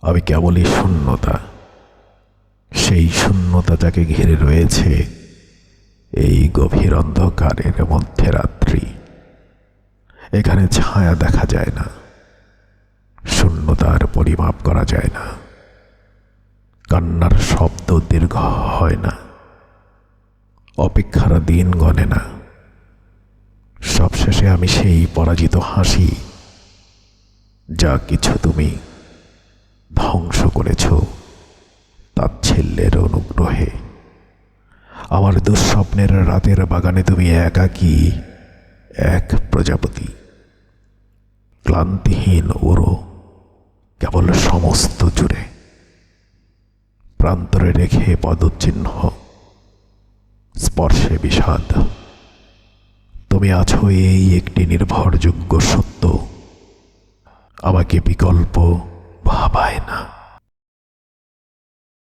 আমি কেবলই শূন্যতা। সেই শূন্যতা যাকে ঘিরে রয়েছে এই গভীর অন্ধকারের মধ্যে রাত্রি। এখানে ছায়া দেখা যায় না। শূন্যতার পরিমাপ করা যায় না। কান্নার শব্দ দীর্ঘ হয় না। অপেক্ষার দিন গণে না। সবশেষে আমি সেই পরাজিত হাসি, যা কিছু তুমি ধ্বংস করেছ তাচ্ছিল্যের অনুগ্রহে। আমার দুঃস্বপ্নের রাতের বাগানে তুমি একাকী, এক প্রজাপতি। ক্লান্তিহীন ওরো, কেবল সমস্ত জুড়ে। প্রান্তরে রেখে পদচিহ্ন স্পর্শে বিষাদ। তুমি আছো এই একটি নির্ভরযোগ্য সত্য। আমাকে বিকল্প ভাবায় না।